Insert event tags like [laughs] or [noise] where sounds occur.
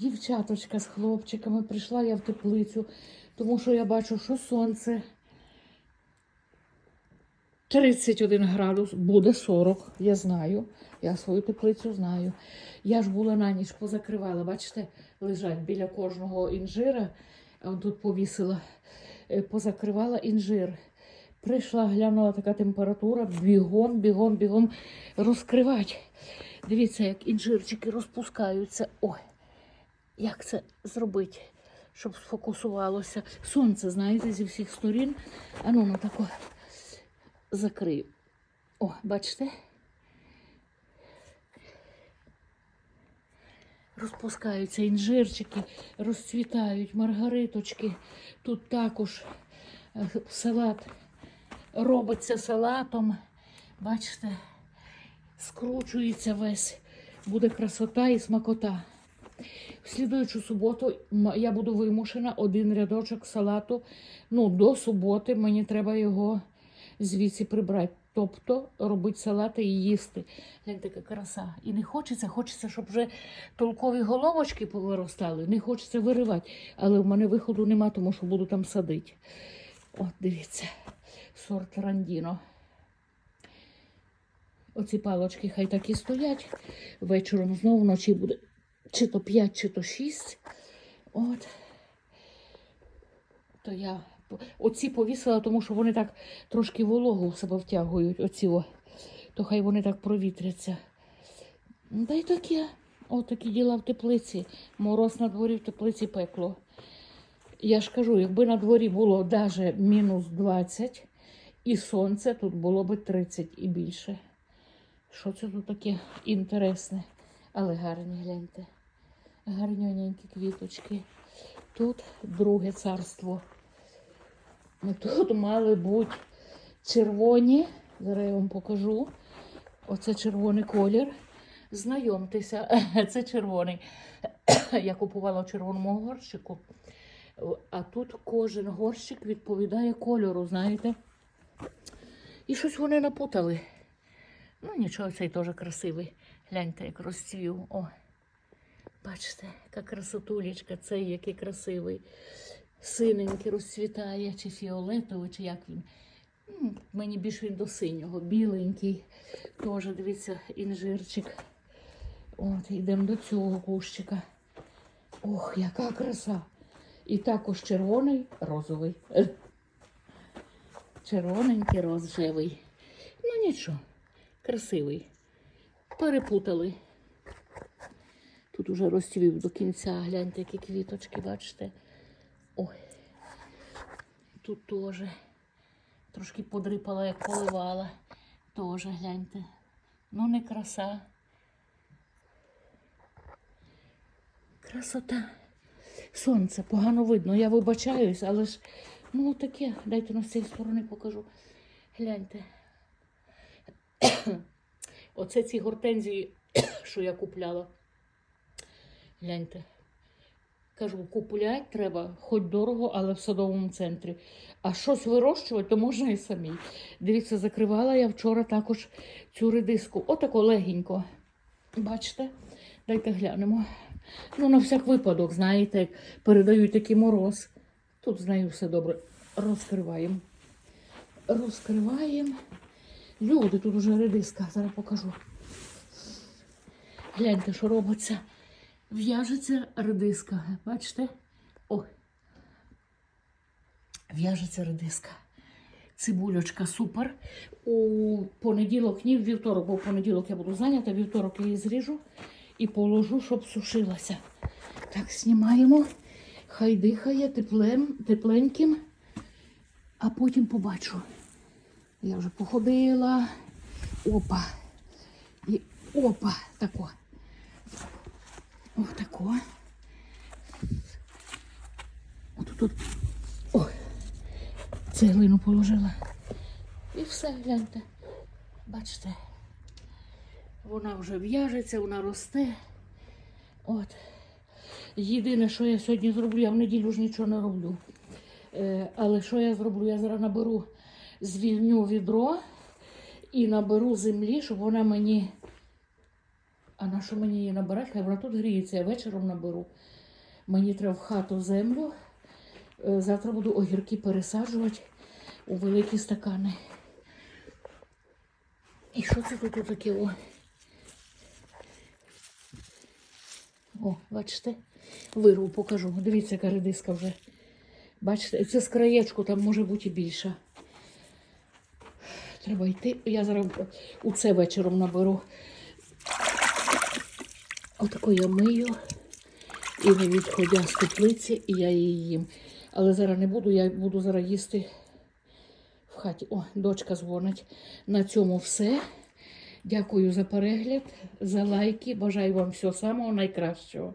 дівчаточка з хлопчиками. Прийшла я в теплицю, тому що я бачу, що сонце 31 градус, буде 40, я знаю. Я свою теплицю знаю. Я ж була на ніч позакривала. Бачите, лежать біля кожного інжира. Тут повісила, е, позакривала інжир. Прийшла, глянула така температура, бігом, бігом, бігом розкривати. Дивіться, як інжирчики розпускаються. Ой, як це зробити, щоб сфокусувалося. Сонце, знаєте, зі всіх сторін. А ну, ну тако закрию. О, бачите? Розпускаються інжирчики, розцвітають маргариточки. Тут також е, салат робиться салатом. Бачите, скручується весь. Буде красота і смакота. В слідуючу суботу я буду вимушена один рядочок салату. Ну, до суботи мені треба його звідси прибрати. Тобто робити салати і їсти. Гляньте, яка краса. І не хочеться, хочеться, щоб вже толкові головочки повиростали. Не хочеться виривати. Але в мене виходу нема, тому що буду там садити. От, дивіться, сорт рандіно. Оці палочки хай так і стоять. Вечором знову вночі буде чи то 5, чи то 6. От. То я оці повісила, тому що вони так трошки вологу в себе втягують. Оці о. То хай вони так провітряться. Ну, Та й таке. Отакі діла в теплиці. Мороз на дворі в теплиці пекло. Я ж кажу, якби на дворі було навіть мінус 20 і сонце, тут було б 30 і більше. Що це тут таке інтересне? Але гарні, гляньте. Гарнюненькі квіточки. Тут друге царство. Тут [laughs] мали бути червоні. Зараз я вам покажу. Оце червоний колір. Знайомтеся, [laughs] це червоний. [coughs] Я купувала в червоному горщику. А тут кожен горщик відповідає кольору, знаєте. І щось вони напутали. Ну, нічого, цей теж красивий. Гляньте, як розцвів. О, бачите, яка красотулечка, цей який красивий. Синенький розцвітає, чи фіолетовий, чи як він. Мені більш він до синього, біленький. Теж, дивіться, інжирчик. От, йдемо до цього кущика. Ох, яка краса. І також червоний, розовий. [laughs] Червоненький, розжевий. Ну нічого, красивий. Перепутали. Тут уже розцвів до кінця. Гляньте, які квіточки, бачите. Ой. Тут теж. Трошки подрипала, як поливала. Теж гляньте. Ну, не краса. Красота. Сонце погано видно. Я вибачаюсь, але ж ну таке. Дайте на з цієї сторони покажу. Гляньте. [coughs] Оце ці гортензії, [coughs] що я купляла. Гляньте. Кажу, купляти треба, хоч дорого, але в садовому центрі. А щось вирощувати, то можна і самі. Дивіться, закривала я вчора також цю редиску. Отако легенько. Бачите? Дайте глянемо. Ну, на всяк випадок, знаєте, як передають такий мороз. Тут з нею все добре. Розкриваємо. Розкриваємо. Люди, тут уже редиска, зараз покажу. Гляньте, що робиться. В'яжеться редиска. Бачите? О. В'яжеться редиска. Цибулючка супер. У понеділок, ні, в вівторок, бо в понеділок я буду зайнята, вівторок я її зріжу і положу, щоб сушилася. Так, знімаємо. Хай дихає теплем, тепленьким, а потім побачу. Я вже походила. Опа. І опа, тако. Отако. Отут тут. О, цеглину положила. І все, гляньте. Бачите, вона вже в'яжеться, вона росте. От. Єдине, що я сьогодні зроблю, я в неділю ж нічого не роблю. Е, але що я зроблю? Я зараз наберу, звільню відро і наберу землі, щоб вона мені А на що мені її набирати? Хай вона тут гріється, я вечором наберу. Мені треба в хату землю. Е, Завтра буду огірки пересаджувати у великі стакани. І що це тут таке? О? Бачите? Вирву, покажу. Дивіться, яка редиска вже. Бачите, це з краєчку, там може бути і більше. Треба йти. Я зараз у це вечором наберу. Отаку я мию і не відходя з теплиці, і я її їм. Але зараз не буду, я буду зараз їсти в хаті. О, дочка дзвонить. На цьому все. Дякую за перегляд, за лайки. Бажаю вам всього самого найкращого.